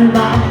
and.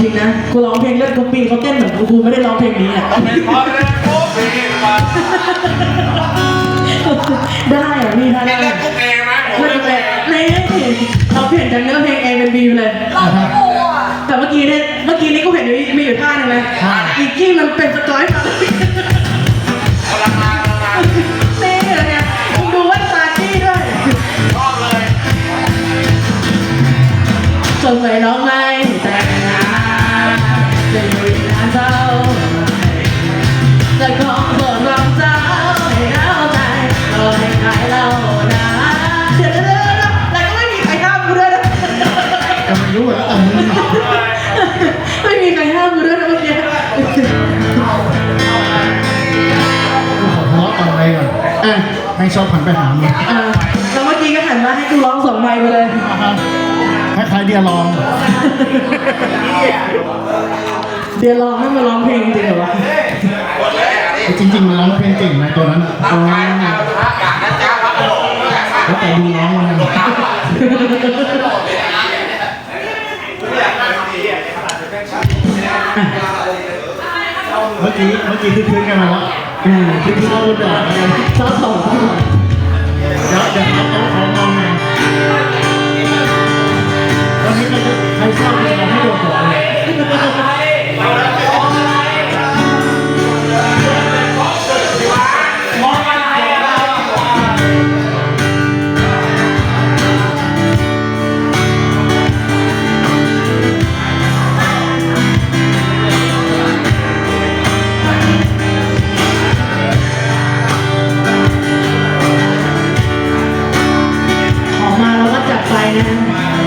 จริงนะ กูร้องเพลงเลือดกูปีเขาเต้นเหมือนกูกูไม่ได้ร้องเพลงนี้อะ ได้เหรอพี่ได้เด้ ไม่เป็นไรนี่เราเปลี่ยนจากเนื้อเพลงเ A เป็นบีปเลยู่กลัแต่เมื่อกี้เนี่ยเมื่อกี้นี้กูเห็นอยู่มีอยู่ท่าหนึงไหมอีกกี้มันเป็นสกอยมานี่ยเนี่ยมึดูว่าปาร์ตี้ด้วย สงสัยน้องไม้ ให้ชอบหันไปหามันอ่าแล้วเมื่อกี้ก็หันมาให้กูร้องสองไมค์ไปเลย คล้ายๆเดียลองเดี๋ยวลองให้มาร้องเพลงจริงเหรอวะจริงๆมันร้องเพลงเก่งนะตัวนั้นร่างกายเอาพระกาศนะจ๊ะพระโอ้โหแล้วแต่ดูน้องมันนะเมื่อกี้เมื่อกี้ทึกๆกันมาแล้วอ่า ทึกๆเข้าด่ากันชอบสองที่เดี๋ยวเดี๋ยวเขาต้องของงงไงวันนี้ใครชอบจะลองให้โดดหัวเลย นะ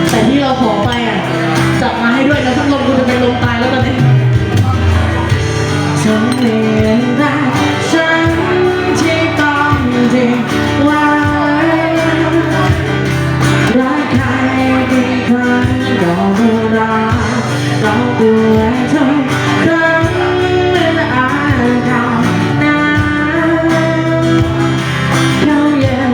แต่ที่เราขอไปอะจับมาให้ด้วยนะทั้งลมกูจะเป็นลมตายแล้วตอนนี้ฉันเรียนได้ฉันที่ต้องทิ้งไว้รักใครกี่ครั้งก็ไม่รักเราดทุกครั้งเมื่ออ่านข่าวนั้นเขาเย็น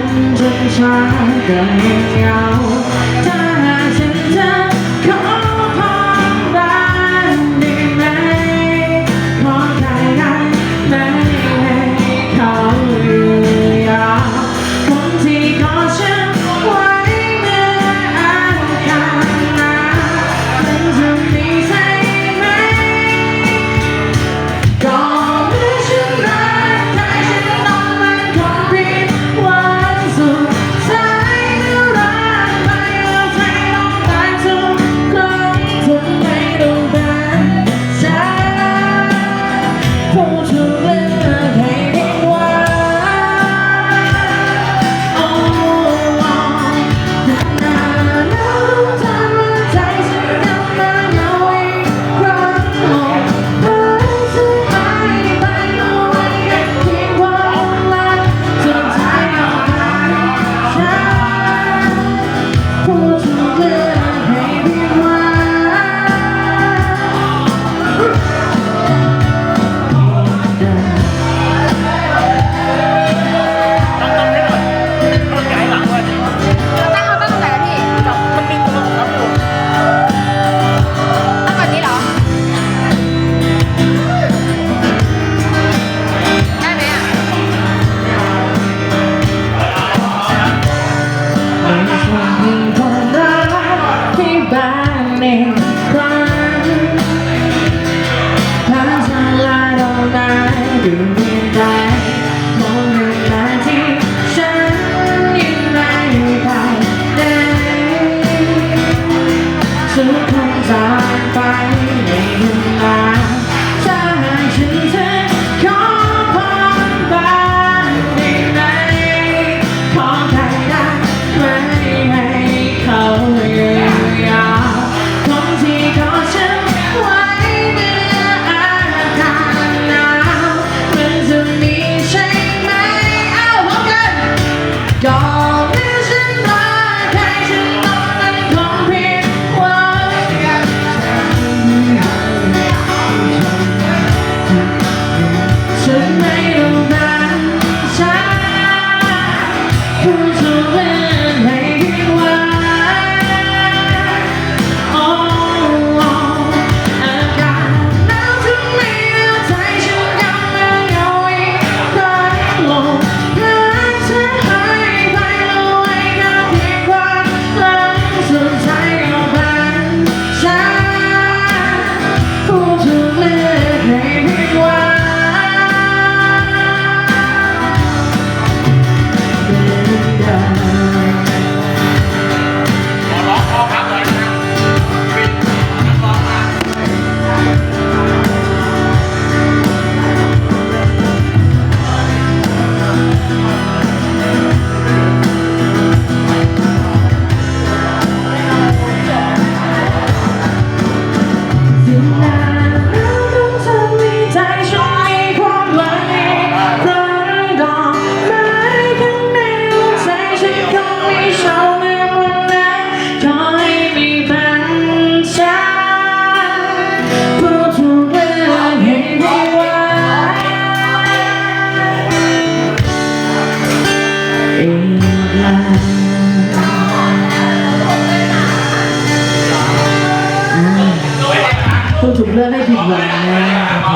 วันนี้